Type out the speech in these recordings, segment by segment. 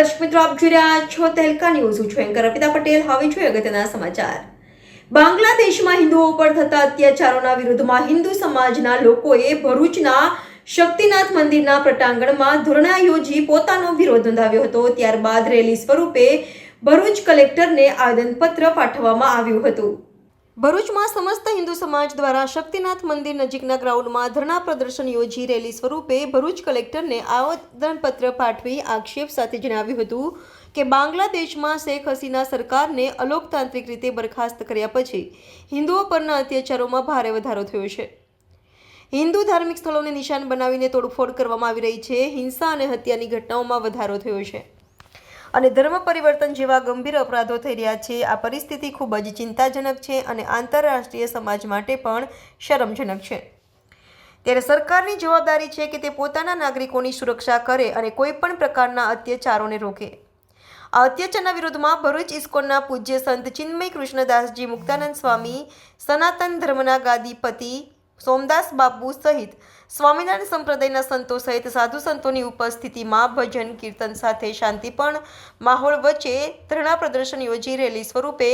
દર્શક મિત્રો, આપ જોઈ રહ્યા છો તહેલકા ન્યૂઝ. હું છું એન્કર અર્પિતા પટેલ. હવે જોઈએ અગત્યના સમાચાર. બાંગ્લાદેશમાં હિન્દુઓ પર થતા અત્યાચારોના વિરુદ્ધમાં હિન્દુ સમાજના લોકોએ ભરૂચના શક્તિનાથ મંદિરના પ્રટાંગણમાં ધરણા યોજી પોતાનો વિરોધ નોંધાવ્યો હતો. ત્યારબાદ રેલી સ્વરૂપે ભરૂચ કલેક્ટરને આવેદનપત્ર પાઠવવામાં આવ્યું હતું. ભરૂચમાં સમસ્ત હિન્દુ સમાજ દ્વારા શક્તિનાથ મંદિર નજીકના ગ્રાઉન્ડમાં ધરણા પ્રદર્શન યોજી રેલી સ્વરૂપે ભરૂચ કલેક્ટરને આવેદનપત્ર પાઠવી આક્ષેપ સાથે જણાવ્યું હતું કે બાંગ્લાદેશમાં શેખ હસીના સરકારને અલોકતાંત્રિક રીતે બરખાસ્ત કર્યા પછી હિન્દુઓ પરના અત્યાચારોમાં ભારે વધારો થયો છે. હિન્દુ ધાર્મિક સ્થળોને નિશાન બનાવીને તોડફોડ કરવામાં આવી રહી છે. હિંસા અને હત્યાની ઘટનાઓમાં વધારો થયો છે. અને ધર્મ પરિવર્તન જેવા ગંભીર અપરાધો થઈ રહ્યા છે. આ પરિસ્થિતિ ખૂબ જ ચિંતાજનક છે અને આંતરરાષ્ટ્રીય સમાજ માટે પણ શરમજનક છે. ત્યારે સરકારની જવાબદારી છે કે તે પોતાના નાગરિકોની સુરક્ષા કરે અને કોઈ પણ પ્રકારના અત્યાચારોને રોકે. આ અત્યાચારના વિરોધમાં ભરૂચ ઇસ્કોનના પૂજ્ય સંત ચિન્મય કૃષ્ણદાસજી મુક્તાનંદ સ્વામી સનાતન ધર્મના ગાદીપતિ સોમદાસ બાપુ સહિત સ્વામિનારાયણ સંપ્રદાયના સંતો સહિત સાધુ સંતોની ઉપસ્થિતિમાં ભજન, કીર્તન સાથે શાંતિપણ માહોલ વચ્ચે ધરણા પ્રદર્શન યોજી રેલી સ્વરૂપે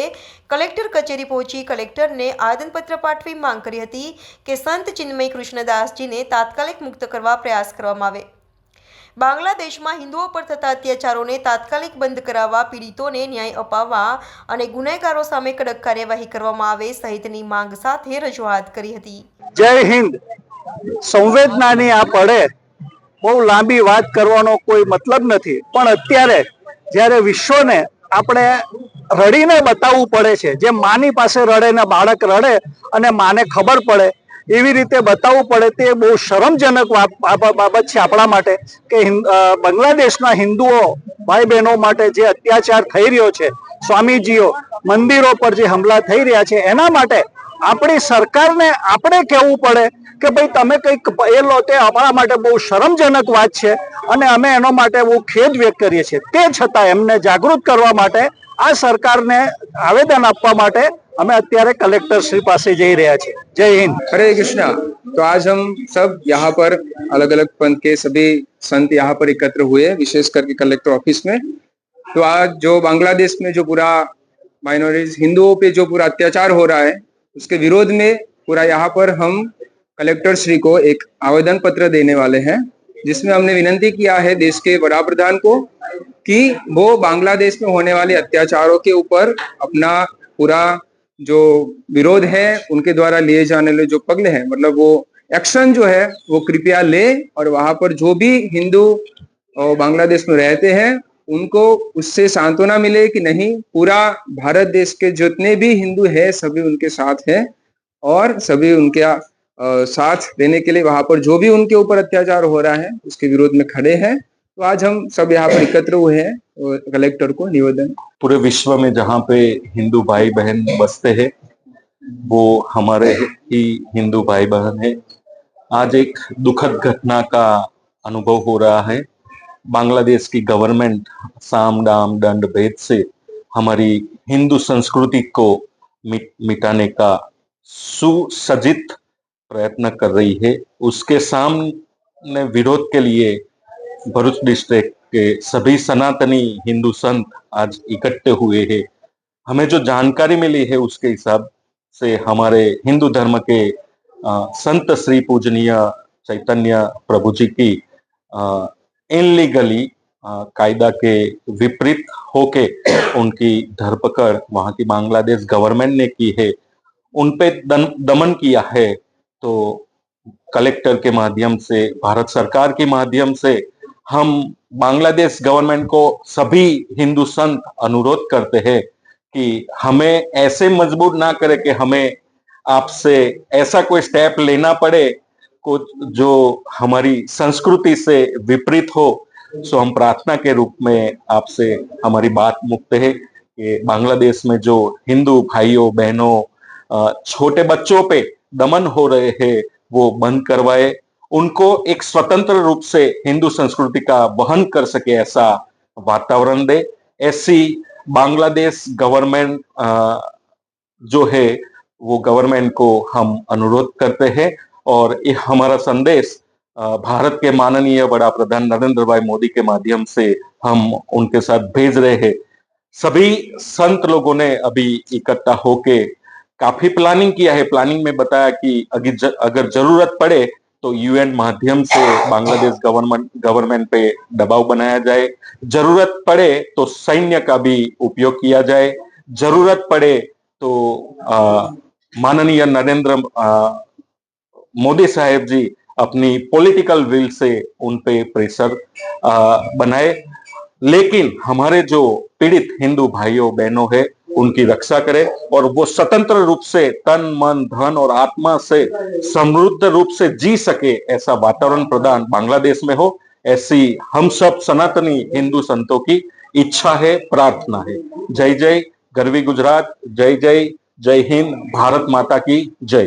કલેક્ટર કચેરી પહોંચી કલેક્ટરને આવેદનપત્ર પાઠવી માંગ કરી હતી કે સંત ચિન્મય કૃષ્ણદાસજીને તાત્કાલિક મુક્ત કરવા પ્રયાસ કરવામાં આવે. બાંગ્લાદેશમાં હિન્દુઓ પર થતા અત્યાચારોને તાત્કાલિક બંધ કરાવવા પીડિતોને ન્યાય અપાવવા અને ગુનેગારો સામે કડક કાર્યવાહી કરવામાં આવે સહિતની માંગ સાથે રજૂઆત કરી હતી. જય હિન્દ. સંવેદનાની આ પડે બહુ લાંબી વાત કરવાનો કોઈ મતલબ નથી. પણ અત્યારે જ્યારે વિશ્વને આપણે રડીને બતાવવું પડે છે, જે માની પાસે રડે ને બાળક રડે અને માને ખબર પડે, એવી રીતે બતાવવું પડે તે બહુ શરમજનક બાબત છે આપણા માટે કે બાંગ્લાદેશના હિન્દુઓ ભાઈ બહેનો માટે જે અત્યાચાર થઈ રહ્યો છે, સ્વામીજીઓ મંદિરો પર જે હમલા થઈ રહ્યા છે, એના માટે આપણી સરકારને આપણે કહેવું પડે કે ભાઈ તમે કંઈક એ લો તે આપણા માટે બહુ શરમજનક વાત છે અને અમે એનો માટે બહુ ખેદ વ્યક્ત કરીએ છીએ તે છતાં એમને જાગૃત કરવા માટે આ સરકારને આવેદન આપવા માટે અમે અત્યારે કલેક્ટર શ્રી પાસે જઈ રહ્યા છીએ જય હિન્દ हरे कृष्णा तो आज हम सब यहाँ पर अलग अलग पंथ के सभी संत यहाँ पर एकत्र हुए हैं विशेष करके कलेक्टर ऑफिस में तो आज जो बांग्लादेश में जो पूरा माइनॉरिटीज हिंदुओं पे जो पूरा अत्याचार हो रहा है उसके विरोध में पूरा यहाँ पर हम कलेक्टर श्री को एक आवेदन पत्र देने वाले हैं, जिसमें हमने विनती किया है देश के बड़ा प्रधान को कि वो बांग्लादेश में होने वाले अत्याचारों के ऊपर अपना पूरा जो विरोध है, उनके द्वारा लिए जाने वाले जो पगले हैं मतलब वो एक्शन जो है, वो कृपया ले और वहाँ पर जो भी हिंदू बांग्लादेश में रहते हैं उनको उससे सांत्वना मिले कि नहीं पूरा भारत देश के जितने भी हिंदू है सभी उनके साथ हैं और सभी उनके अ, साथ देने के लिए वहाँ पर जो भी उनके ऊपर अत्याचार हो रहा है उसके विरोध में खड़े हैं। तो आज हम सब यहाँ पर एकत्र हुए हैं कलेक्टर को निवेदन। पूरे विश्व में जहाँ पे हिंदू भाई बहन बसते हैं वो हमारे ही हिंदू भाई बहन है। आज एक दुखद घटना का अनुभव हो रहा है। बांग्लादेश की गवर्नमेंट साम दाम दंड भेद से हमारी हिंदू संस्कृति को मिट, मिटाने का सुसज्जित प्रयत्न कर रही है। उसके सामने विरोध के लिए भरूच डिस्ट्रिक्ट के सभी सनातनी हिंदू संत आज इकट्ठे हुए हैं। हमें जो जानकारी मिली है उसके हिसाब से हमारे हिंदू धर्म के संत श्री पूजनीय चैतन्य प्रभु जी की इनलीगली कायदा के विपरीत होके उनकी धरपकड़ वहाँ की बांग्लादेश गवर्नमेंट ने की है, उन पे दन- दमन किया है तो कलेक्टर के माध्यम से, भारत सरकार के माध्यम से हम बांग्लादेश गवर्नमेंट को सभी हिंदू संत अनुरोध करते हैं कि हमें ऐसे मजबूर ना करे कि हमें आपसे ऐसा कोई स्टेप लेना पड़े कुछ जो हमारी संस्कृति से विपरीत हो, सो हम प्रार्थना के रूप में आपसे हमारी बात मुक्त है कि बांग्लादेश में जो हिंदू भाइयों, बहनों छोटे बच्चों पे दमन हो रहे हैं, वो बंद करवाए। उनको एक स्वतंत्र रूप से हिंदू संस्कृति का वहन कर सके ऐसा वातावरण दे। ऐसी बांग्लादेश गवर्नमेंट जो है, वो गवर्नमेंट को हम अनुरोध करते हैं। और ये हमारा संदेश भारत के माननीय बड़ा प्रधान नरेंद्र भाई मोदी के माध्यम से हम उनके साथ भेज रहे हैं। सभी संत लोगों ने अभी इकट्ठा होके काफ़ी प्लानिंग किया है। प्लानिंग में बताया कि अगर ज़रूरत पड़े तो यूएन माध्यम से बांग्लादेश गवर्नमेंट गवर्नमेंट पे दबाव बनाया जाए। ज़रूरत पड़े तो सैन्य का भी उपयोग किया जाए। ज़रूरत पड़े तो माननीय नरेंद्र मोदी साहेब जी अपनी पॉलिटिकल विल से उन पे प्रेशर बनाए। लेकिन हमारे जो पीड़ित हिंदू भाइयों, बहनों है, उनकी रक्षा करे और वो स्वतंत्र रूप से तन, मन, धन और आत्मा से समृद्ध रूप से जी सके ऐसा वातावरण प्रदान बांग्लादेश में हो, ऐसी हम सब सनातनी हिंदू संतों की इच्छा है, प्रार्थना है। जय जय, गरवी गुजरात, जय जय जय हिंद, भारत माता की जय।